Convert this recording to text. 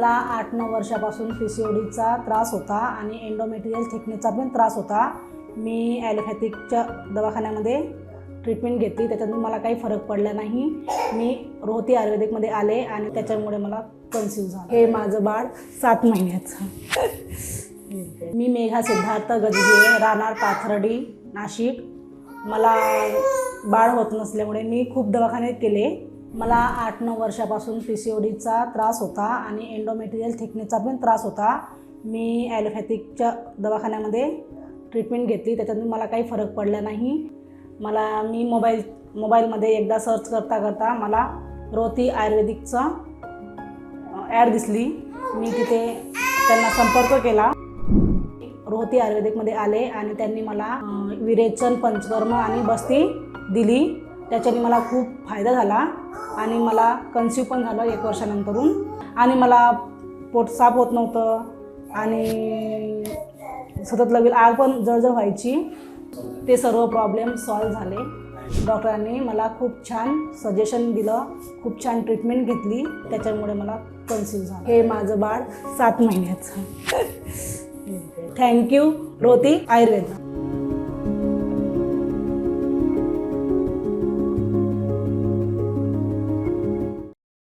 मला आठ नऊ वर्षापासून पी सी ओ डीचा त्रास होता आणि एंडोमेटेरियल थिकनेसचा पण त्रास होता. मी ॲलोपॅथिकच्या दवाखान्यामध्ये ट्रीटमेंट घेतली. त्याच्यातून मला काही फरक पडला नाही. मी रोहती आयुर्वेदिकमध्ये आले आणि त्याच्यामुळे मला कन्फ्यूज झालं. हे माझं बाळ सात महिन्याचं. मी मेघा सिद्धार्थ गजगे राहणार पाथर्डी नाशिक. मला बाळ होत नसल्यामुळे मी खूप दवाखाने केले मला आठ नऊ वर्षापासून पी सी ओ डीचा त्रास होता आणि एंडोमेटेरियल थिकनेसचा पण त्रास होता. मी ॲलोपॅथिकच्या दवाखान्यामध्ये ट्रीटमेंट घेतली. त्याच्यातून मला काही फरक पडला नाही. मला मी मोबाईल मोबाईलमध्ये एकदा सर्च करता करता मला रोती आयुर्वेदिकचं ॲड दिसली. मी तिथे त्यांना संपर्क केला. रोहती आयुर्वेदिकमध्ये आले आणि त्यांनी मला विरेचन पंचकर्म आणि बस्ती दिली. त्याच्याने मला खूप फायदा झाला आणि मला कन्स्यू पण झालं एक वर्षानंतरून. आणि मला पोट साफ होत नव्हतं आणि सतत लगेल आग पण जळजळ व्हायची. ते सर्व प्रॉब्लेम सॉल्व झाले. डॉक्टरांनी मला खूप छान सजेशन दिलं खूप छान ट्रीटमेंट घेतली. त्याच्यामुळे मला कन्सिव्ह झालं. हे माझं बाळ सात महिन्याचं. थँक्यू रोती आयुर्वेद.